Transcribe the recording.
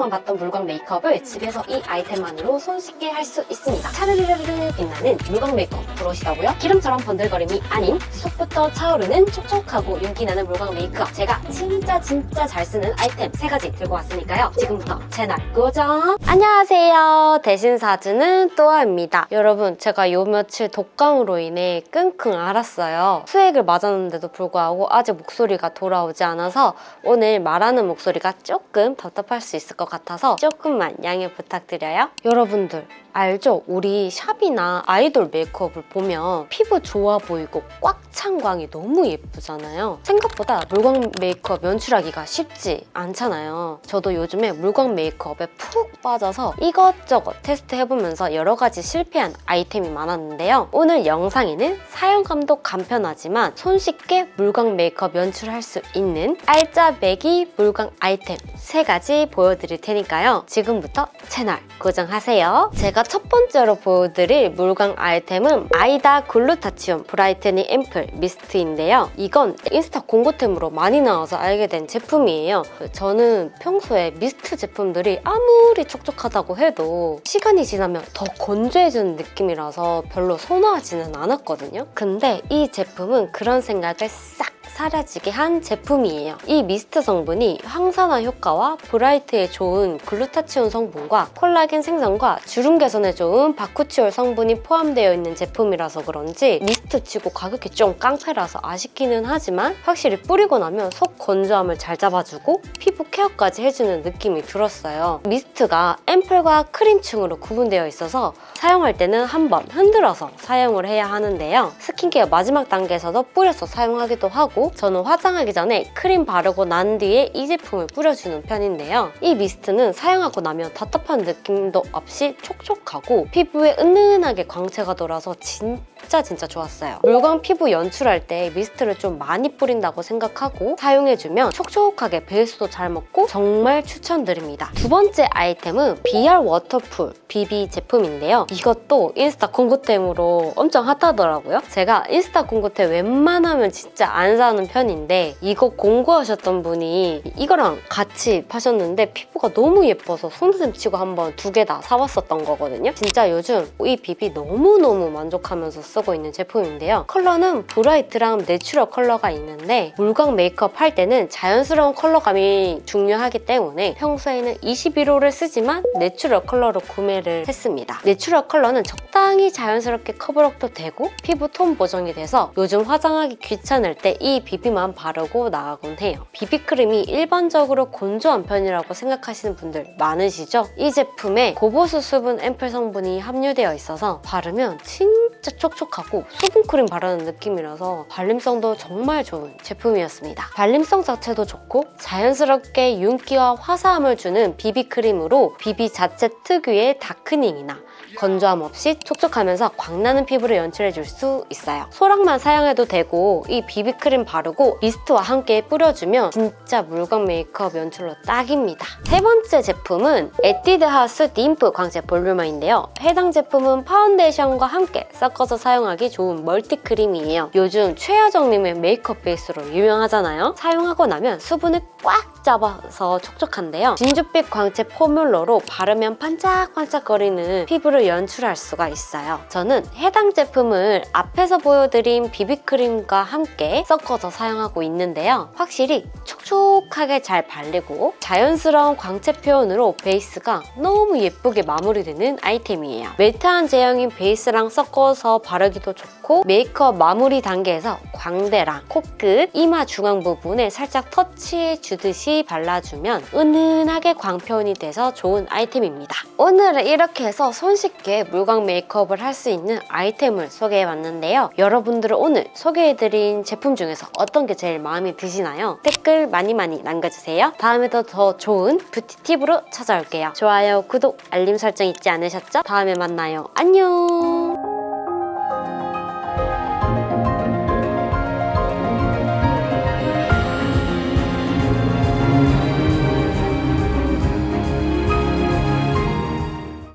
TV에서만 봤던 물광 메이크업을 집에서 이 아이템만으로 손쉽게 할 수 있습니다. 차르르르르 빛나는 물광 메이크업 들어오시다고요? 기름처럼 번들거림이 아닌 속부터 차오르는 촉촉하고 윤기나는 물광 메이크업 제가 진짜 진짜 잘 쓰는 아이템 세 가지 들고 왔으니까요. 지금부터 채널 고정! 안녕하세요. 대신 사주는 또아입니다. 여러분 제가 요 며칠 독감으로 인해 끙끙 앓았어요. 수액을 맞았는데도 불구하고 아직 목소리가 돌아오지 않아서 오늘 말하는 목소리가 조금 답답할 수 있을 것 같아서 조금만 양해 부탁드려요. 여러분들 알죠? 우리 샵이나 아이돌 메이크업을 보면 피부 좋아 보이고 꽉 찬 광이 너무 예쁘잖아요. 생각보다 물광 메이크업 연출하기가 쉽지 않잖아요. 저도 요즘에 물광 메이크업에 푹 빠져서 이것저것 테스트 해보면서 여러 가지 실패한 아이템이 많았는데요. 오늘 영상에는 사용감도 간편하지만 손쉽게 물광 메이크업 연출할 수 있는 알짜배기 물광 아이템 세 가지 보여드릴 테니까요. 지금부터 채널 고정하세요. 제가 첫 번째로 보여드릴 물광 아이템은 아이다 글루타치온 브라이트닝 앰플 미스트인데요. 이건 인스타 공고템으로 많이 나와서 알게 된 제품이에요. 저는 평소에 미스트 제품들이 아무리 촉촉하다고 해도 시간이 지나면 더 건조해지는 느낌이라서 별로 선호하지는 않았거든요. 근데 이 제품은 그런 생각을 싹 사라지게 한 제품이에요. 이 미스트 성분이 항산화 효과와 브라이트에 좋은 글루타치온 성분과 콜라겐 생성과 주름 개선에 좋은 바쿠치올 성분이 포함되어 있는 제품이라서 그런지 미스트 치고 가격이 좀 깡패라서 아쉽기는 하지만 확실히 뿌리고 나면 속 건조함을 잘 잡아주고 피부 케어까지 해주는 느낌이 들었어요. 미스트가 앰플과 크림층으로 구분되어 있어서 사용할 때는 한번 흔들어서 사용을 해야 하는데요. 스킨케어 마지막 단계에서도 뿌려서 사용하기도 하고 저는 화장하기 전에 크림 바르고 난 뒤에 이 제품을 뿌려주는 편인데요. 이는 사용하고 나면 답답한 느낌도 없이 촉촉하고 피부에 은은하게 광채가 돌아서 진짜 진짜 좋았어요. 물광 피부 연출할 때 미스트를 좀 많이 뿌린다고 생각하고 사용해주면 촉촉하게 베이스도 잘 먹고 정말 추천드립니다. 두 번째 아이템은 BR 워터풀 BB 제품인데요. 이것도 인스타 공구템으로 엄청 핫하더라고요. 제가 인스타 공구템 웬만하면 진짜 안 사는 편인데 이거 공구하셨던 분이 이거랑 같이 파셨는데 피부가 너무 예뻐서 손좀 치고 한번 두 개 다 사왔었던 거거든요. 진짜 요즘 이 비비 너무너무 만족하면서 쓰고 있는 제품인데요. 컬러는 브라이트랑 내추럴 컬러가 있는데 물광 메이크업 할 때는 자연스러운 컬러감이 중요하기 때문에 평소에는 21호를 쓰지만 내추럴 컬러로 구매를 했습니다. 내추럴 컬러는 적당히 자연스럽게 커버력도 되고 피부 톤 보정이 돼서 요즘 화장하기 귀찮을 때 이 비비만 바르고 나가곤 해요. 비비크림이 일반적으로 건조한 편이라고 생각하시는 분들 많으시죠? 이 제품에 고보수 수분 앰플 성분이 함유되어 있어서 바르면 진짜 촉촉하고 수 분크림 바르는 느낌이라서 발림성도 정말 좋은 제품이었습니다. 발림성 자체도 좋고 자연스럽게 윤기와 화사함을 주는 비비크림으로 비비 자체 특유의 다크닝이나 건조함 없이 촉촉하면서 광나는 피부를 연출해줄 수 있어요. 소량만 사용해도 되고 이 비비크림 바르고 미스트와 함께 뿌려주면 진짜 물광 메이크업 연출로 딱입니다. 세 번째 제품은 에뛰드 하우스 딤프 광채 볼륨어인데요. 해당 제품은 파운데이션과 함께 섞어서 사용하기 좋은 멀티크림이에요. 요즘 최하정님의 메이크업 베이스로 유명하잖아요. 사용하고 나면 수분을 꽉 잡아서 촉촉한데요. 진주빛 광채 포뮬러로 바르면 반짝반짝거리는 피부를 연출할 수가 있어요. 저는 해당 제품을 앞에서 보여드린 비비크림과 함께 섞어서 사용하고 있는데요. 확실히 촉촉하게 잘 발리고 자연스러운 광채 표현으로 베이스가 너무 예쁘게 마무리되는 아이템이에요. 매트한 제형인 베이스랑 섞어서 바르기도 좋고 메이크업 마무리 단계에서 광대랑 코끝, 이마 중앙 부분에 살짝 터치해 주듯이 발라주면 은은하게 광 표현이 돼서 좋은 아이템입니다. 오늘은 이렇게 해서 손쉽게 물광 메이크업을 할 수 있는 아이템을 소개해봤는데요. 여러분들은 오늘 소개해드린 제품 중에서 어떤 게 제일 마음에 드시나요? 댓글 많이 많이 남겨주세요. 다음에도 더 좋은 뷰티 팁으로 찾아올게요. 좋아요, 구독, 알림 설정 잊지 않으셨죠? 다음에 만나요. 안녕!